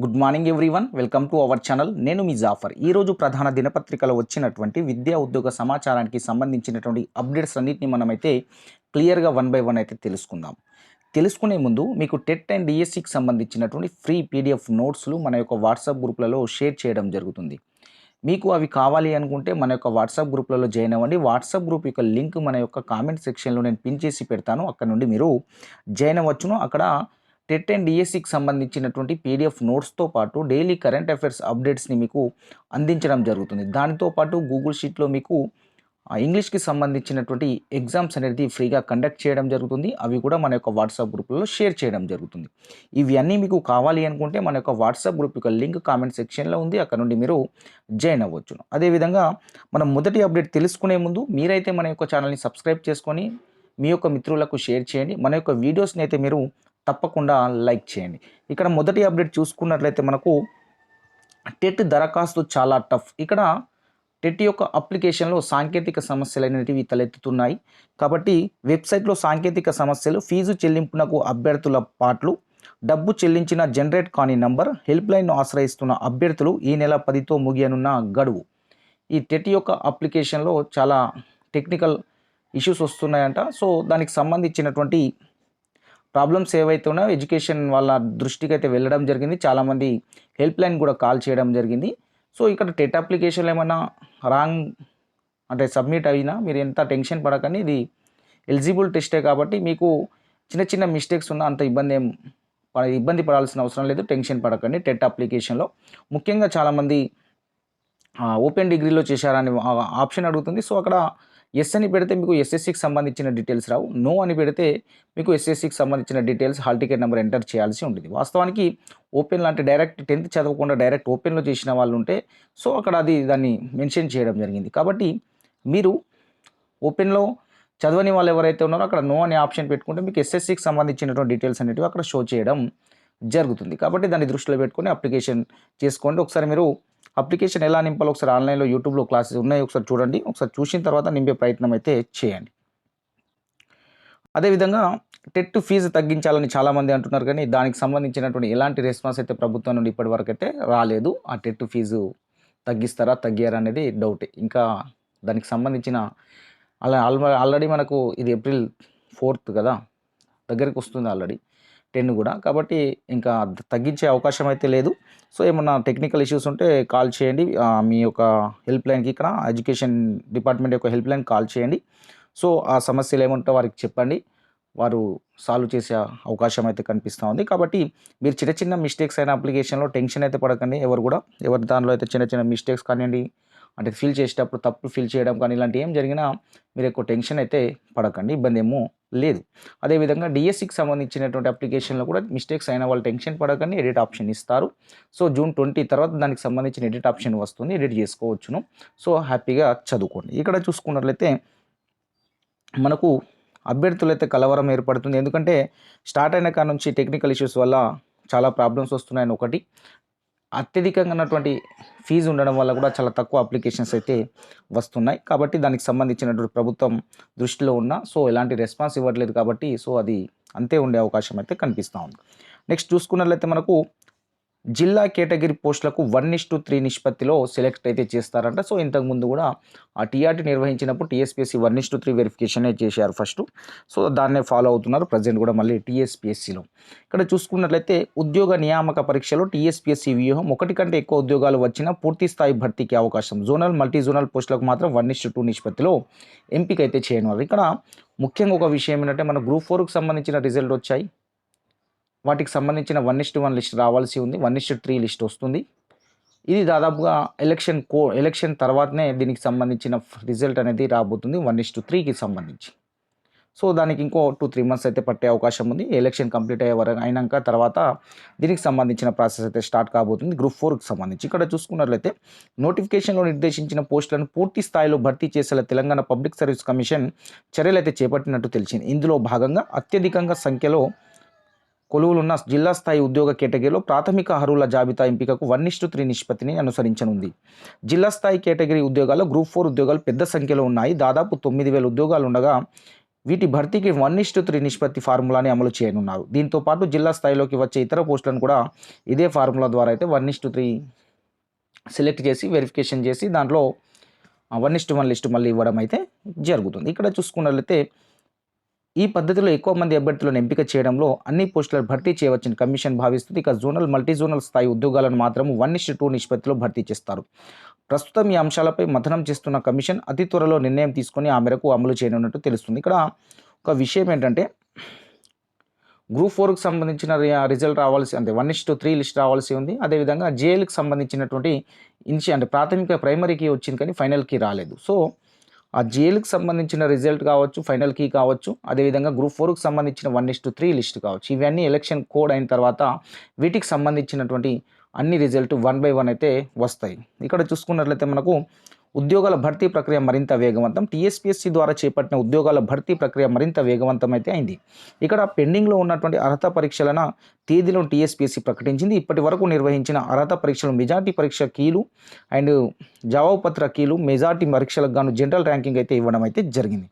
Good morning everyone welcome to our channel నేను మీ జాఫర్ ఈరోజు ప్రధాన దినపత్రికలో వచ్చినటువంటి విద్యా ఉద్యోగ సమాచారానికి సంబంధించినటువంటి అప్డేట్స్ అన్నింటినీ మనమైతే క్లియర్గా వన్ బై వన్ అయితే తెలుసుకుందాం. తెలుసుకునే ముందు మీకు టెట్ అండ్ డిఎస్సికి సంబంధించినటువంటి ఫ్రీ పీడిఎఫ్ నోట్స్లు మన యొక్క వాట్సాప్ గ్రూప్లలో షేర్ చేయడం జరుగుతుంది. మీకు అవి కావాలి అనుకుంటే మన యొక్క వాట్సాప్ గ్రూప్లలో జాయిన్ అవ్వండి. వాట్సాప్ గ్రూప్ యొక్క లింక్ మన యొక్క కామెంట్ సెక్షన్లో నేను పిన్ చేసి పెడతాను. అక్కడ నుండి మీరు జాయిన్ అవ్వచ్చును. అక్కడ టెట్ అండ్ డిఎస్సికి సంబంధించినటువంటి పీడిఎఫ్ నోట్స్తో పాటు డైలీ కరెంట్ అఫైర్స్ అప్డేట్స్ని మీకు అందించడం జరుగుతుంది. దానితో పాటు గూగుల్ షీట్లో మీకు ఇంగ్లీష్కి సంబంధించినటువంటి ఎగ్జామ్స్ అనేది ఫ్రీగా కండక్ట్ చేయడం జరుగుతుంది. అవి కూడా మన యొక్క వాట్సాప్ గ్రూప్లో షేర్ చేయడం జరుగుతుంది. ఇవి అన్నీ మీకు కావాలి అనుకుంటే మన యొక్క వాట్సాప్ గ్రూప్ యొక్క లింక్ కామెంట్ సెక్షన్లో ఉంది. అక్కడ నుండి మీరు జాయిన్ అవ్వచ్చును. అదేవిధంగా మనం మొదటి అప్డేట్ తెలుసుకునే ముందు మీరైతే మన యొక్క ఛానల్ని సబ్స్క్రైబ్ చేసుకొని మీ యొక్క మిత్రులకు షేర్ చేయండి. మన యొక్క వీడియోస్ని అయితే మీరు తప్పకుండా లైక్ చేయండి. ఇక్కడ మొదటి అప్డేట్ చూసుకున్నట్లయితే మనకు టెట్ దరఖాస్తు చాలా టఫ్. ఇక్కడ టెట్ యొక్క అప్లికేషన్లో సాంకేతిక సమస్యలు అనేటివి తలెత్తుతున్నాయి. కాబట్టి వెబ్సైట్లో సాంకేతిక సమస్యలు ఫీజు చెల్లింపునకు అభ్యర్థుల పాటలు డబ్బు చెల్లించిన జనరేట్ కాని నంబర్ హెల్ప్ లైన్ను ఆశ్రయిస్తున్న అభ్యర్థులు ఈ నెల పదితో ముగియనున్న గడువు. ఈ టెట్ యొక్క అప్లికేషన్లో చాలా టెక్నికల్ ఇష్యూస్ వస్తున్నాయంట. సో దానికి సంబంధించినటువంటి ప్రాబ్లమ్స్ ఏవైతే ఉన్నాయో ఎడ్యుకేషన్ వాళ్ళ దృష్టికి అయితే వెళ్ళడం జరిగింది. చాలామంది హెల్ప్ లైన్ కూడా కాల్ చేయడం జరిగింది. సో ఇక్కడ టెట్ అప్లికేషన్లు ఏమైనా రాంగ్ అంటే సబ్మిట్ అయినా మీరు ఎంత టెన్షన్ పడకని ఇది ఎలిజిబుల్ టెస్టే కాబట్టి మీకు చిన్న చిన్న మిస్టేక్స్ ఉన్నా అంత ఇబ్బంది ఏం ఇబ్బంది పడాల్సిన అవసరం లేదు. టెన్షన్ పడకండి టెట్ అప్లికేషన్లో. ముఖ్యంగా చాలామంది ఓపెన్ డిగ్రీలో చేశారని ఆప్షన్ అడుగుతుంది. సో అక్కడ ఎస్ అని పెడితే మీకు ఎస్ఎస్సికి సంబంధించిన డీటెయిల్స్ రావు. నో అని పెడితే మీకు ఎస్ఎస్సికి సంబంధించిన details hall ticket number enter చేయాల్సి ఉంటుంది. వాస్తవానికి ఓపెన్లో అంటే డైరెక్ట్ టెన్త్ చదవకుండా డైరెక్ట్ ఓపెన్లో చేసిన వాళ్ళు ఉంటే సో అక్కడ అది దాన్ని మెన్షన్ చేయడం జరిగింది. కాబట్టి మీరు ఓపెన్లో చదవని వాళ్ళు ఎవరైతే ఉన్నారో అక్కడ నో అనే ఆప్షన్ పెట్టుకుంటే మీకు ఎస్ఎస్సికి సంబంధించినటువంటి డీటెయిల్స్ అనేటివి అక్కడ షో చేయడం జరుగుతుంది. కాబట్టి దాన్ని దృష్టిలో పెట్టుకొని అప్లికేషన్ చేసుకోండి. ఒకసారి మీరు అప్లికేషన్ ఎలా నింపాలో ఒకసారి ఆన్లైన్లో యూట్యూబ్లో క్లాసెస్ ఉన్నాయి. ఒకసారి చూడండి. ఒకసారి చూసిన తర్వాత నింపే ప్రయత్నం అయితే చేయండి. అదేవిధంగా టెట్ ఫీజు తగ్గించాలని చాలామంది అంటున్నారు కానీ దానికి సంబంధించినటువంటి ఎలాంటి రెస్పాన్స్ అయితే ప్రభుత్వం నుండి ఇప్పటివరకు అయితే రాలేదు. ఆ టెట్ ఫీజు తగ్గిస్తారా తగ్గారా అనేది డౌట్. ఇంకా దానికి సంబంధించిన అలా ఆల్రెడీ ఆల్రెడీ మనకు ఇది ఏప్రిల్ ఫోర్త్ కదా దగ్గరికి వస్తుంది ఆల్రెడీ. టెన్ కూడా. కాబట్టి ఇంకా తగ్గించే అవకాశం అయితే లేదు. సో ఏమన్నా టెక్నికల్ ఇష్యూస్ ఉంటే కాల్ చేయండి. మీ యొక్క హెల్ప్ లైన్కి ఇక్కడ ఎడ్యుకేషన్ డిపార్ట్మెంట్ యొక్క హెల్ప్ లైన్ కాల్ చేయండి. సో ఆ సమస్యలు ఏముంటో వారికి చెప్పండి. వారు సాల్వ్ చేసే అవకాశం అయితే కనిపిస్తూ ఉంది. కాబట్టి మీరు చిన్న చిన్న మిస్టేక్స్ అయిన అప్లికేషన్లో టెన్షన్ అయితే పడకండి. ఎవరు కూడా ఎవరి దానిలో అయితే చిన్న చిన్న మిస్టేక్స్ కానివ్వండి అంటే ఫిల్ చేసేటప్పుడు తప్పు ఫిల్ చేయడం కానీ ఇలాంటి ఏం జరిగినా మీరు ఎక్కువ టెన్షన్ అయితే పడకండి. ఇబ్బంది ఏమో లేదు. అదేవిధంగా డిఎస్సికి సంబంధించినటువంటి అప్లికేషన్లో కూడా మిస్టేక్స్ అయిన వాళ్ళు టెన్షన్ పడకండి ఎడిట్ ఆప్షన్ ఇస్తారు. సో జూన్ ట్వంటీ తర్వాత దానికి సంబంధించిన ఎడిట్ ఆప్షన్ వస్తుంది ఎడిట్ చేసుకోవచ్చును. సో హ్యాపీగా చదువుకోండి. ఇక్కడ చూసుకున్నట్లయితే మనకు అభ్యర్థులైతే కలవరం ఏర్పడుతుంది. ఎందుకంటే స్టార్ట్ అయిన కాడ నుంచి టెక్నికల్ ఇష్యూస్ వల్ల చాలా ప్రాబ్లమ్స్ వస్తున్నాయని ఒకటి. అత్యధికంగా ఉన్నటువంటి ఫీజు ఉండడం వల్ల కూడా చాలా తక్కువ అప్లికేషన్స్ అయితే వస్తున్నాయి. కాబట్టి దానికి సంబంధించినటువంటి ప్రభుత్వం దృష్టిలో ఉన్న సో ఎలాంటి రెస్పాన్స్ ఇవ్వట్లేదు కాబట్టి సో అది అంతే ఉండే అవకాశం అయితే కనిపిస్తూ ఉంది. నెక్స్ట్ చూసుకున్నట్లయితే మనకు జిల్లా కేటగిరీ పోస్టులకు వన్ ఇష్ టు త్రీ నిష్పత్తిలో సెలెక్ట్ అయితే చేస్తారంట. సో ఇంతకుముందు కూడా ఆ TRT నిర్వహించినప్పుడు TSPSC one is to three వెరిఫికేషనే చేశారు ఫస్ట్. సో దాన్నే ఫాలో అవుతున్నారు ప్రజెంట్ కూడా మళ్ళీ టీఎస్పీఎస్సీలో. ఇక్కడ చూసుకున్నట్లయితే ఉద్యోగ నియామక పరీక్షలో టీఎస్పీఎస్సీ వ్యూహం ఒకటి కంటే ఎక్కువ ఉద్యోగాలు వచ్చినా పూర్తి స్థాయి భర్తీకి అవకాశం. జోనల్ మల్టీ జోనల్ పోస్టులకు మాత్రం వన్ ఇస్ టూ నిష్పత్తిలో ఎంపిక అయితే చేయనున్నారు. ఇక్కడ ముఖ్యంగా ఒక విషయం ఏంటంటే మన గ్రూప్ ఫోర్కి సంబంధించిన రిజల్ట్ వచ్చాయి. వాటికి సంబంధించిన వన్ ఇస్ట్ వన్ లిస్ట్ రావాల్సి ఉంది వన్ ఇస్ట్ త్రీ లిస్ట్ వస్తుంది. ఇది దాదాపుగా ఎలక్షన్ కో ఎలక్షన్ తర్వాతనే దీనికి సంబంధించిన రిజల్ట్ అనేది రాబోతుంది వన్ ఇస్ టు త్రీకి సంబంధించి. సో దానికి ఇంకో టూ త్రీ మంత్స్ అయితే పట్టే అవకాశం ఉంది. ఎలక్షన్ కంప్లీట్ అయ్యే వరకు అయినాక తర్వాత దీనికి సంబంధించిన ప్రాసెస్ అయితే స్టార్ట్ కాబోతుంది గ్రూప్ ఫోర్కి సంబంధించి. ఇక్కడ చూసుకున్నట్లయితే నోటిఫికేషన్లో నిర్దేశించిన పోస్టులను పూర్తి స్థాయిలో భర్తీ చేసేలా తెలంగాణ పబ్లిక్ సర్వీస్ కమిషన్ చర్యలు అయితే చేపట్టినట్టు తెలిసింది. ఇందులో భాగంగా అత్యధికంగా సంఖ్యలో కొలువులున్న జిల్లా స్థాయి ఉద్యోగ కేటగిరీలో ప్రాథమిక అర్హుల జాబితా ఎంపికకు వన్ ఇస్టు త్రీ నిష్పత్తిని అనుసరించనుంది. జిల్లా స్థాయి కేటగిరీ ఉద్యోగాల్లో గ్రూప్ ఫోర్ ఉద్యోగాలు పెద్ద సంఖ్యలో ఉన్నాయి. దాదాపు తొమ్మిది వేల ఉద్యోగాలు ఉండగా వీటి భర్తీకి వన్ ఇస్టు త్రీ నిష్పత్తి ఫార్ములాని అమలు చేయనున్నారు. దీంతో పాటు జిల్లా స్థాయిలోకి వచ్చే ఇతర పోస్టులను కూడా ఇదే ఫార్ములా ద్వారా అయితే one is to three select చేసి వెరిఫికేషన్ చేసి దాంట్లో వన్ ఇస్టు వన్ లిస్ట్ మళ్ళీ ఇవ్వడం అయితే జరుగుతుంది. ఇక్కడ చూసుకున్నట్లయితే ఈ పద్ధతిలో ఎక్కువ మంది అభ్యర్థులను ఎంపిక చేయడంలో అన్ని పోస్టులను భర్తీ చేయవచ్చని కమిషన్ భావిస్తుంది. ఇక జోనల్ మల్టీ జోనల్ స్థాయి ఉద్యోగాలను మాత్రం వన్ ఇష్ టూ నిష్పత్తిలో భర్తీ చేస్తారు. ప్రస్తుతం ఈ అంశాలపై మథనం చేస్తున్న కమిషన్ అతి త్వరలో నిర్ణయం తీసుకొని ఆ మేరకు అమలు చేయనున్నట్టు తెలుస్తుంది. ఇక్కడ ఒక విషయం ఏంటంటే గ్రూప్ ఫోర్కి సంబంధించిన రిజల్ట్ రావాల్సి అంటే one is to three list రావాల్సి ఉంది. అదేవిధంగా జేఎల్కి సంబంధించినటువంటి ఇన్షి అంటే ప్రాథమిక ప్రైమరీకి వచ్చింది కానీ ఫైనల్కి రాలేదు. సో ఆ జేఎల్కి సంబంధించిన రిజల్ట్ కావచ్చు ఫైనల్ కీ కావచ్చు అదేవిధంగా గ్రూప్ ఫోర్కి సంబంధించిన one is to three list కావచ్చు. ఇవన్నీ ఎలక్షన్ కోడ్ అయిన తర్వాత వీటికి సంబంధించినటువంటి అన్ని రిజల్ట్ వన్ బై వన్ అయితే వస్తాయి. ఇక్కడ చూసుకున్నట్లయితే మనకు ఉద్యోగాల భర్తీ ప్రక్రియ మరింత వేగవంతం. టీఎస్పీఎస్సీ ద్వారా చేపట్టిన ఉద్యోగాల భర్తీ ప్రక్రియ మరింత వేగవంతం అయితే అయింది. ఇక్కడ పెండింగ్లో ఉన్నటువంటి అర్హత పరీక్షలను తేదీలను టీఎస్పీఎస్సీ ప్రకటించింది. ఇప్పటి వరకు నిర్వహించిన అర్హత పరీక్షలు మెజార్టీ పరీక్ష కీలు అండ్ జవాబుపత్ర కీలు మెజార్టీ పరీక్షలకు గాను జనరల్ ర్యాంకింగ్ అయితే ఇవ్వడం అయితే జరిగింది.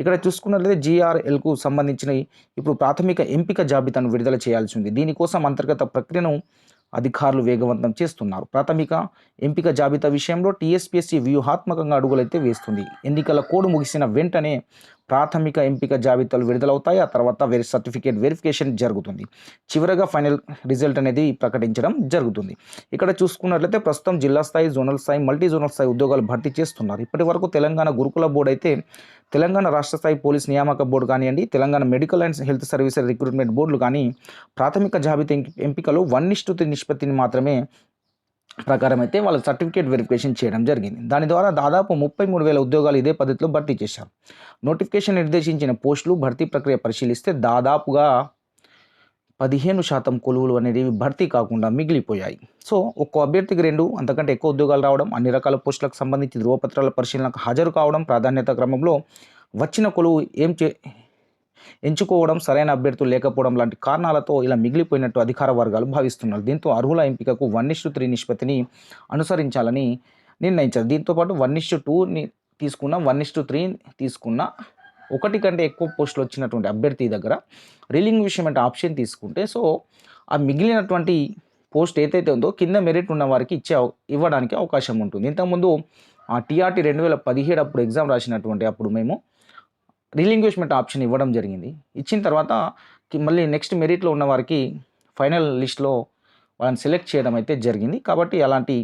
ఇక్కడ చూసుకున్నట్లయితే జీఆర్ఎల్కు సంబంధించిన ఇప్పుడు ప్రాథమిక ఎంపిక జాబితాను విడుదల చేయాల్సి ఉంది. దీనికోసం అంతర్గత ప్రక్రియను అధికారులు వేగవంతం చేస్తున్నారు. ప్రాథమిక ఎంపిక జాబితా విషయంలో టీఎస్పీఎస్సీ వ్యూహాత్మకంగా అడుగులైతే వేస్తుంది. ఎన్నికల కోడ్ ముగిసిన వెంటనే ప్రాథమిక ఎంపిక జాబితాలు విడుదలవుతాయి. ఆ తర్వాత వెరి సర్టిఫికేట్ వెరిఫికేషన్ జరుగుతుంది. చివరగా ఫైనల్ రిజల్ట్ అనేది ప్రకటించడం జరుగుతుంది. ఇక్కడ చూసుకున్నట్లయితే ప్రస్తుతం జిల్లా స్థాయి జోనల్ స్థాయి మల్టీ జోనల్ స్థాయి ఉద్యోగాలు భర్తీ చేస్తున్నారు. ఇప్పటి వరకు తెలంగాణ గురుకుల బోర్డు అయితే తెలంగాణ రాష్ట్ర స్థాయి పోలీస్ నియామక బోర్డు కానివ్వండి Telangana medical and health services recruitment బోర్డులు కానీ ప్రాథమిక జాబితా ఎంపికలో వన్ ఇష్టు నిష్పత్తిని మాత్రమే ప్రకారం అయితే వాళ్ళ సర్టిఫికేట్ వెరిఫికేషన్ చేయడం జరిగింది. దాని ద్వారా దాదాపు ముప్పై మూడు వేల ఉద్యోగాలు ఇదే పద్ధతిలో భర్తీ చేశారు. నోటిఫికేషన్ నిర్దేశించిన పోస్టులు భర్తీ ప్రక్రియ పరిశీలిస్తే దాదాపుగా పదిహేను శాతం కొలువులు అనేవి భర్తీ కాకుండా మిగిలిపోయాయి. సో ఒక్కో అభ్యర్థికి రెండు అంతకంటే ఎక్కువ ఉద్యోగాలు రావడం అన్ని రకాల పోస్టులకు సంబంధించి ధృవపత్రాల పరిశీలనకు హాజరు కావడం ప్రాధాన్యత క్రమంలో వచ్చిన కొలువు ఏం చే ఎంచుకోవడం సరైన అభ్యర్థులు లేకపోవడం లాంటి కారణాలతో ఇలా మిగిలిపోయినట్టు అధికార వర్గాలు భావిస్తున్నారు. దీంతో అర్హుల ఎంపికకు వన్ ఇష్టు త్రీ నిష్పత్తిని అనుసరించాలని నిర్ణయించారు. దీంతోపాటు వన్ ఇష్టు టూని తీసుకున్న వన్ ఇష్టు త్రీ తీసుకున్న ఒకటి కంటే ఎక్కువ పోస్టులు వచ్చినటువంటి అభ్యర్థి దగ్గర రిలింగ్విష్మెంట్ ఆప్షన్ తీసుకుంటే సో ఆ మిగిలినటువంటి పోస్ట్ ఏదైతే ఉందో కింద మెరిట్ ఉన్న వారికి ఇచ్చే ఇవ్వడానికి అవకాశం ఉంటుంది. ఇంతకుముందు ఆ టీఆర్టీ రెండు వేల పదిహేడు అప్పుడు ఎగ్జామ్ రాసినటువంటి అప్పుడు మేము రిలింగ్విష్మెంట్ ఆప్షన్ ఇవ్వడం జరిగింది. ఇచ్చిన తర్వాత మళ్ళీ నెక్స్ట్ మెరిట్లో ఉన్న వారికి ఫైనల్ లిస్ట్లో వాళ్ళని సెలెక్ట్ చేయడం అయితే జరిగింది. కాబట్టి అలాంటి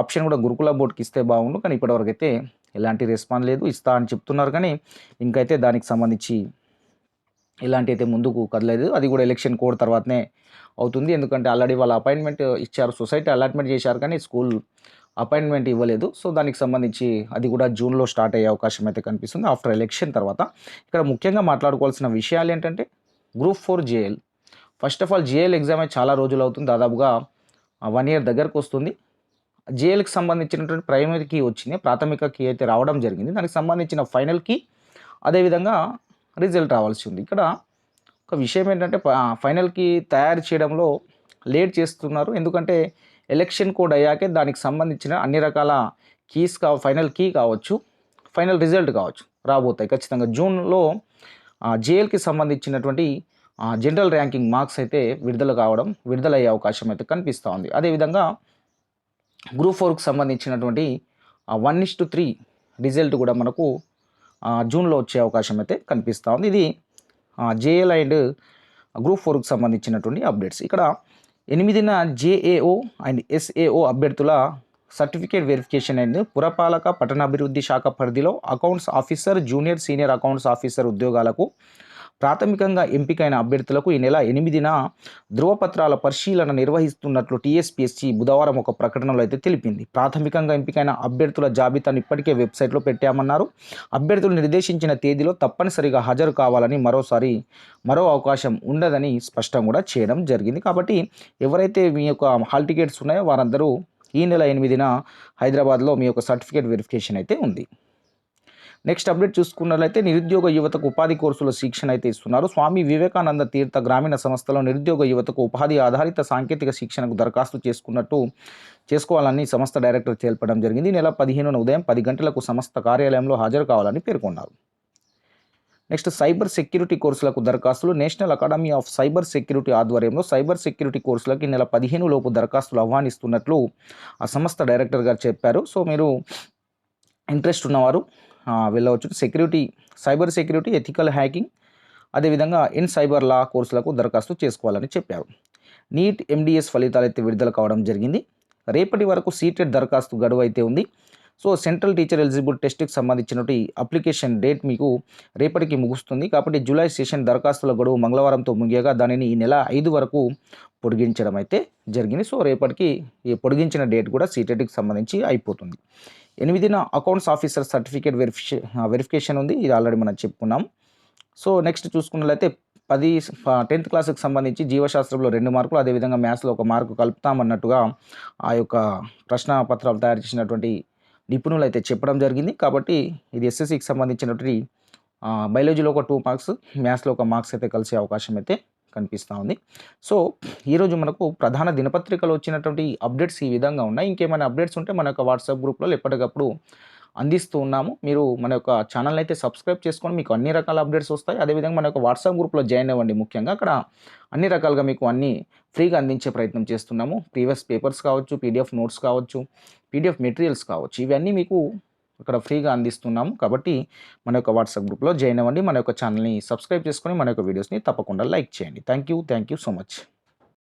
ఆప్షన్ కూడా గురుకుల బోర్డుకి ఇస్తే బాగుండు. కానీ ఇప్పటివరకు అయితే ఎలాంటి రెస్పాన్స్ లేదు. ఇస్తా అని చెప్తున్నారు కానీ ఇంకైతే దానికి సంబంధించి ఎలాంటి అయితే ముందుకు కదలేదు. అది కూడా ఎలక్షన్ కోడ్ తర్వాతనే అవుతుంది. ఎందుకంటే ఆల్రెడీ వాళ్ళ అపాయింట్మెంట్ ఇచ్చారు. సొసైటీ అలాట్మెంట్ చేశారు కానీ స్కూల్ అపాయింట్మెంట్ ఇవ్వలేదు. సో దానికి సంబంధించి అది కూడా జూన్లో స్టార్ట్ అయ్యే అవకాశం అయితే కనిపిస్తుంది. ఆఫ్టర్ ఎలక్షన్ తర్వాత ఇక్కడ ముఖ్యంగా మాట్లాడుకోవాల్సిన విషయాలు ఏంటంటే group four JL. First of all JL exam అయితే చాలా రోజులు అవుతుంది. దాదాపుగా వన్ ఇయర్ దగ్గరకు వస్తుంది. జేఎల్కి సంబంధించినటువంటి ప్రైమరీ కీ వచ్చింది. ప్రాథమిక కీ అయితే రావడం జరిగింది. దానికి సంబంధించిన ఫైనల్ కీ అదేవిధంగా రిజల్ట్ రావాల్సి ఉంది. ఇక్కడ ఒక విషయం ఏంటంటే ఫైనల్కి తయారు చేయడంలో లేట్ చేస్తున్నారు. ఎందుకంటే ఎలక్షన్ కోడ్ అయ్యాకే దానికి సంబంధించిన అన్ని రకాల కీస్ కా ఫైనల్ కీ కావచ్చు ఫైనల్ రిజల్ట్ కావచ్చు రాబోతాయి. ఖచ్చితంగా జూన్లో జేఎల్కి సంబంధించినటువంటి జనరల్ ర్యాంకింగ్ మార్క్స్ అయితే విడుదల కావడం విడుదలయ్యే అవకాశం అయితే కనిపిస్తూ ఉంది. అదేవిధంగా గ్రూప్ ఫోర్కి సంబంధించినటువంటి one is to three result కూడా మనకు జూన్లో వచ్చే అవకాశం అయితే కనిపిస్తూ ఉంది. ఇది జేఎల్ అండ్ గ్రూప్ ఫోర్కి సంబంధించినటువంటి అప్డేట్స్. ఇక్కడ ఎనిమిదిన జేఏఓ అండ్ ఎస్ఏఓ అభ్యర్థుల సర్టిఫికేట్ వెరిఫికేషన్ అండ్ పురపాలక పట్టణాభివృద్ధి శాఖ పరిధిలో accounts officer junior senior accounts officer ఉద్యోగాలకు ప్రాథమికంగా ఎంపికైన అభ్యర్థులకు ఈ నెల ఎనిమిదిన ధృవపత్రాల పరిశీలన నిర్వహిస్తున్నట్లు టీఎస్పీఎస్సీ బుధవారం ఒక ప్రకటనలో అయితే తెలిపింది. ప్రాథమికంగా ఎంపికైన అభ్యర్థుల జాబితాను ఇప్పటికే వెబ్సైట్లో పెట్టామన్నారు. అభ్యర్థులు నిర్దేశించిన తేదీలో తప్పనిసరిగా హాజరు కావాలని మరోసారి మరో అవకాశం ఉండదని స్పష్టం కూడా చేయడం జరిగింది. కాబట్టి ఎవరైతే మీ యొక్క హాల్ టికెట్స్ ఉన్నాయో వారందరూ ఈ నెల ఎనిమిదిన హైదరాబాద్లో మీ యొక్క సర్టిఫికేట్ వెరిఫికేషన్ అయితే ఉంది. నెక్స్ట్ అప్డేట్ చూసుకున్నట్లయితే నిరుద్యోగ యువతకు ఉపాధి కోర్సుల శిక్షణ అయితే ఇస్తున్నారు. స్వామి వివేకానంద తీర్థ గ్రామీణ సంస్థలో నిరుద్యోగ యువతకు ఉపాధి ఆధారిత సాంకేతిక శిక్షణకు దరఖాస్తు చేసుకున్నట్టు చేసుకోవాలని సంస్థ డైరెక్టర్ తెలపడం జరిగింది. నెల పదిహేనున ఉదయం పది గంటలకు సంస్థ కార్యాలయంలో హాజరు కావాలని పేర్కొన్నారు. నెక్స్ట్ సైబర్ సెక్యూరిటీ కోర్సులకు దరఖాస్తులు. National academy of cyber security ఆధ్వర్యంలో సైబర్ సెక్యూరిటీ కోర్సులకి నెల పదిహేను లోపు దరఖాస్తులు ఆహ్వానిస్తున్నట్లు ఆ సంస్థ డైరెక్టర్ గారు చెప్పారు. సో మీరు ఇంట్రెస్ట్ ఉన్నవారు వీళ్ళ వెళ్ళవచ్చు. Security cyber security ethical hacking అదేవిధంగా ఇన్ సైబర్ లా కోర్సులకు దరఖాస్తు చేసుకోవాలని చెప్పారు. నీట్ ఎండిఎస్ ఫలితాలు అయితే విడుదల కావడం జరిగింది. రేపటి వరకు సీటెడ్ దరఖాస్తు గడువు అయితే ఉంది. సో సెంట్రల్ టీచర్ ఎలిజిబుల్ టెస్ట్కి సంబంధించినటువంటి అప్లికేషన్ డేట్ మీకు రేపటికి ముగుస్తుంది. కాబట్టి జూలై సెషన్ దరఖాస్తుల గడువు మంగళవారంతో ముగియగా దానిని ఈ నెల ఐదు వరకు పొడిగించడం అయితే జరిగింది. సో రేపటికి ఈ పొడిగించిన డేట్ కూడా సీటెట్కి సంబంధించి అయిపోతుంది. ఎనిమిదిన అకౌంట్స్ ఆఫీసర్ సర్టిఫికేట్ వెరిఫికే వెరిఫికేషన్ ఉంది. ఇది ఆల్రెడీ మనం చెప్పుకున్నాం. సో నెక్స్ట్ చూసుకున్నట్లయితే పది టెన్త్ క్లాస్కి సంబంధించి జీవశాస్త్రంలో రెండు మార్కులు అదేవిధంగా మ్యాథ్స్లో ఒక మార్కు కలుపుతామన్నట్టుగా ఆ యొక్క ప్రశ్న పత్రాలు తయారు చేసినటువంటి నిపుణులు అయితే చెప్పడం జరిగింది. కాబట్టి ఇది ఎస్ఎస్సికి సంబంధించినటువంటి బయాలజీలో ఒక టూ మార్క్స్ మ్యాథ్స్లో ఒక మార్క్స్ అయితే కలిసే అవకాశం అయితే కనిపిస్తూ ఉంది. సో ఈరోజు మనకు ప్రధాన దినపత్రికలు వచ్చినటువంటి అప్డేట్స్ ఈ విధంగా ఉన్నాయి. ఇంకేమైనా అప్డేట్స్ ఉంటే మన యొక్క వాట్సాప్ గ్రూప్లో ఎప్పటికప్పుడు అందిస్తూ ఉన్నాము. మీరు మన యొక్క ఛానల్ అయితే సబ్స్క్రైబ్ చేసుకొని మీకు అన్ని రకాల అప్డేట్స్ వస్తాయి. అదేవిధంగా మన యొక్క వాట్సాప్ గ్రూప్లో జాయిన్ అవ్వండి ముఖ్యంగా. అక్కడ అన్ని రకాలుగా మీకు అన్ని ఫ్రీగా అందించే ప్రయత్నం చేస్తున్నాము. ప్రీవియస్ పేపర్స్ కావచ్చు పీడిఎఫ్ నోట్స్ కావచ్చు పీడిఎఫ్ మెటీరియల్స్ కావచ్చు. ఇవన్నీ మీకు ఇక్కడ ఫ్రీగా అందిస్తున్నాము. కాబట్టి మన యొక్క వాట్సాప్ గ్రూప్లో జాయిన్ అవ్వండి. మన యొక్క ఛానల్ని సబ్స్క్రైబ్ చేసుకొని మన యొక్క వీడియోస్ని తప్పకుండా లైక్ చేయండి. Thank you thank you so much.